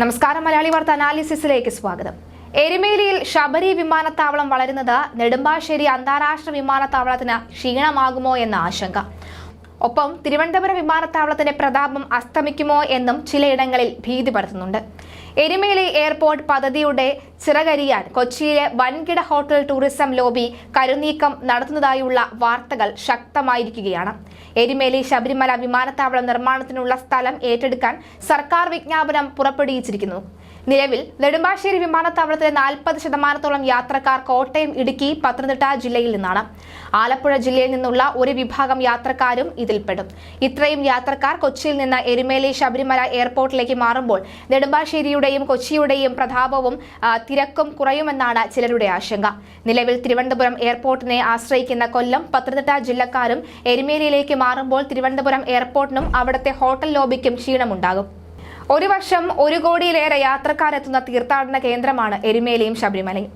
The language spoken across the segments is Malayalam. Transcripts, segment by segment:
നമസ്കാരം മലയാളി വാർത്ത അനാലിസിസിലേക്ക് സ്വാഗതം. എരുമേലിയിൽ ശബരി വിമാനത്താവളം വളരുന്നത് നെടുമ്പാശ്ശേരി അന്താരാഷ്ട്ര വിമാനത്താവളത്തിന് ക്ഷീണമാകുമോ എന്ന ആശങ്ക. ഒപ്പം തിരുവനന്തപുരം വിമാനത്താവളത്തിന്റെ പ്രതാപം അസ്തമിക്കുമോ എന്നും ചിലയിടങ്ങളിൽ ഭീതി പരത്തുന്നുണ്ട് എരുമേലി എയർപോർട്ട് പദ്ധതിയുടെ ചിറകരിയാൻ കൊച്ചിയിലെ വൻകിട ഹോട്ടൽ ടൂറിസം ലോബി കരുനീക്കം നടത്തുന്നതായുള്ള വാർത്തകൾ ശക്തമായിരിക്കുകയാണ്. എരുമേലി ശബരിമല വിമാനത്താവളം നിർമ്മാണത്തിനുള്ള സ്ഥലം ഏറ്റെടുക്കാൻ സർക്കാർ വിജ്ഞാപനം പുറപ്പെടുവിച്ചിരിക്കുന്നു. നിലവിൽ നെടുമ്പാശ്ശേരി വിമാനത്താവളത്തിലെ നാൽപ്പത് ശതമാനത്തോളം യാത്രക്കാർ കോട്ടയം ഇടുക്കി പത്തനംതിട്ട ജില്ലയിൽ നിന്നാണ്. ആലപ്പുഴ ജില്ലയിൽ നിന്നുള്ള ഒരു വിഭാഗം യാത്രക്കാരും ഇതിൽപ്പെടും. ഇത്രയും യാത്രക്കാർ കൊച്ചിയിൽ നിന്ന് എരുമേലി ശബരിമല എയർപോർട്ടിലേക്ക് മാറുമ്പോൾ നെടുമ്പാശ്ശേരിയുടെയും കൊച്ചിയുടെയും പ്രതാപവും തിരക്കും കുറയുമെന്നാണ് ചിലരുടെ ആശങ്ക. നിലവിൽ തിരുവനന്തപുരം എയർപോർട്ടിനെ ആശ്രയിക്കുന്ന കൊല്ലം പത്തനംതിട്ട ജില്ലക്കാരും എരുമേലിയിലേക്ക് മാറുമ്പോൾ തിരുവനന്തപുരം എയർപോർട്ടിനും അവിടുത്തെ ഹോട്ടൽ ലോബിക്കും ക്ഷീണമുണ്ടാകും. ഒരു വർഷം ഒരു കോടിയിലേറെ യാത്രക്കാരെത്തുന്ന തീർത്ഥാടന കേന്ദ്രമാണ് എരുമേലിയും ശബരിമലയും.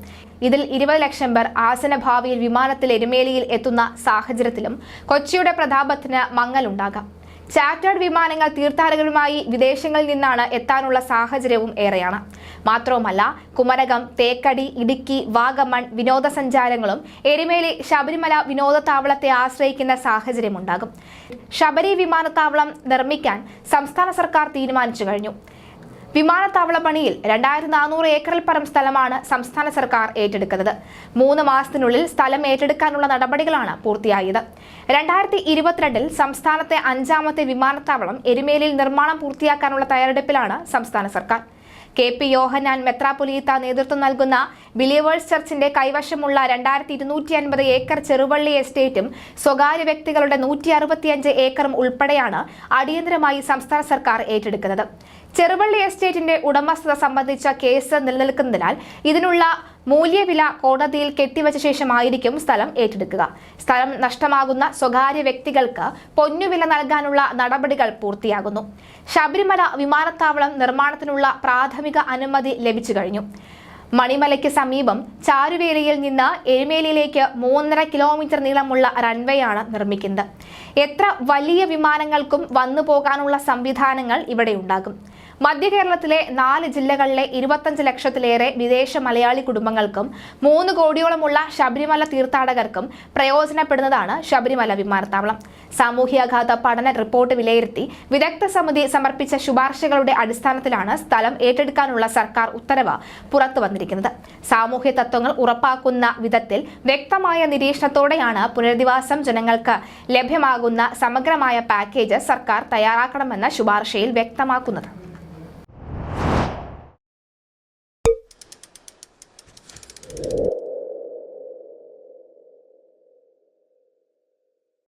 ഇതിൽ ഇരുപത് ലക്ഷം പേർ ആസന ഭാവിയിൽ വിമാനത്തിൽ എരുമേലിയിൽ എത്തുന്ന സാഹചര്യത്തിലും കൊച്ചിയുടെ പ്രതാപത്തിന് മങ്ങലുണ്ടാകാം. ചാർട്ടേഡ് വിമാനങ്ങൾ തീർത്ഥാടകരുമായി വിദേശങ്ങളിൽ നിന്നാണ് എത്താനുള്ള സാഹചര്യവും ഏറെയാണ്. മാത്രവുമല്ല കുമരകം തേക്കടി ഇടുക്കി വാഗമൺ വിനോദസഞ്ചാരങ്ങളും എരുമേലി ശബരിമല വിനോദത്താവളത്തെ ആശ്രയിക്കുന്ന സാഹചര്യമുണ്ടാകും ശബരി വിമാനത്താവളം നിർമ്മിക്കാൻ സംസ്ഥാന സർക്കാർ തീരുമാനിച്ചു കഴിഞ്ഞു. വിമാനത്താവള പണിയിൽ രണ്ടായിരത്തി നാനൂറ് ഏക്കറിൽ പരം സ്ഥലമാണ് സംസ്ഥാന സർക്കാർ ഏറ്റെടുക്കുന്നത്. മൂന്ന് മാസത്തിനുള്ളിൽ സ്ഥലം ഏറ്റെടുക്കാനുള്ള നടപടികളാണ് പൂർത്തിയായത്. രണ്ടായിരത്തി ഇരുപത്തിരണ്ടിൽ സംസ്ഥാനത്തെ അഞ്ചാമത്തെ വിമാനത്താവളം എരുമേലിയിൽ നിർമ്മാണം പൂർത്തിയാക്കാനുള്ള തയ്യാറെടുപ്പിലാണ് സംസ്ഥാന സർക്കാർ. കെ പി യോഹനാൻ മെത്രാപൊലീത്ത നേതൃത്വം നൽകുന്ന ബിലീവേഴ്സ് ചർച്ചിന്റെ കൈവശമുള്ള രണ്ടായിരത്തി ഇരുന്നൂറ്റി അൻപത് ഏക്കർ ചെറുവള്ളി എസ്റ്റേറ്റും സ്വകാര്യ വ്യക്തികളുടെ നൂറ്റി അറുപത്തിയഞ്ച് ഏക്കറും ഉൾപ്പെടെയാണ് അടിയന്തരമായി സംസ്ഥാന സർക്കാർ ഏറ്റെടുക്കുന്നത്. ചെറുവള്ളി എസ്റ്റേറ്റിന്റെ ഉടമസ്ഥത സംബന്ധിച്ച കേസ് നിലനിൽക്കുന്നതിനാൽ ഇതിനുള്ള മൂല്യവില കോടതിയിൽ കെട്ടിവച്ച ശേഷമായിരിക്കും സ്ഥലം ഏറ്റെടുക്കുക. സ്ഥലം നഷ്ടമാകുന്ന സ്വകാര്യ വ്യക്തികൾക്ക് പൊന്നുവില നൽകാനുള്ള നടപടികൾ പൂർത്തിയാകുന്നു. ശബരിമല വിമാനത്താവളം നിർമ്മാണത്തിനുള്ള പ്രാഥമിക അനുമതി ലഭിച്ചു കഴിഞ്ഞു. മണിമലയ്ക്ക് സമീപം ചാരുവേലിയിൽ നിന്ന് എരുമേലിയിലേക്ക് മൂന്നര കിലോമീറ്റർ നീളമുള്ള റൺവേയാണ് നിർമ്മിക്കുന്നത്. എത്ര വലിയ വിമാനങ്ങൾക്കും വന്നു പോകാനുള്ള സംവിധാനങ്ങൾ ഇവിടെ ഉണ്ടാകും മധ്യ കേരളത്തിലെ നാല് ജില്ലകളിലെ ഇരുപത്തഞ്ച് ലക്ഷത്തിലേറെ വിദേശ മലയാളി കുടുംബങ്ങൾക്കും മൂന്ന് കോടിയോളമുള്ള ശബരിമല തീർത്ഥാടകർക്കും പ്രയോജനപ്പെടുന്നതാണ് ശബരിമല വിമാനത്താവളം. സാമൂഹ്യാഘാത പഠന റിപ്പോർട്ട് വിലയിരുത്തി വിദഗ്ധ സമിതി സമർപ്പിച്ച ശുപാർശകളുടെ അടിസ്ഥാനത്തിലാണ് സ്ഥലം ഏറ്റെടുക്കാനുള്ള സർക്കാർ ഉത്തരവ് പുറത്തുവന്നിരിക്കുന്നത് സാമൂഹ്യ തത്വങ്ങൾ ഉറപ്പാക്കുന്ന വിധത്തിൽ വ്യക്തമായ നിരീക്ഷണത്തോടെയാണ് പുനരധിവാസം ജനങ്ങൾക്ക് ലഭ്യമാകുന്ന സമഗ്രമായ പാക്കേജ് സർക്കാർ തയ്യാറാക്കണമെന്ന ശുപാർശയിൽ വ്യക്തമാക്കുന്നത്.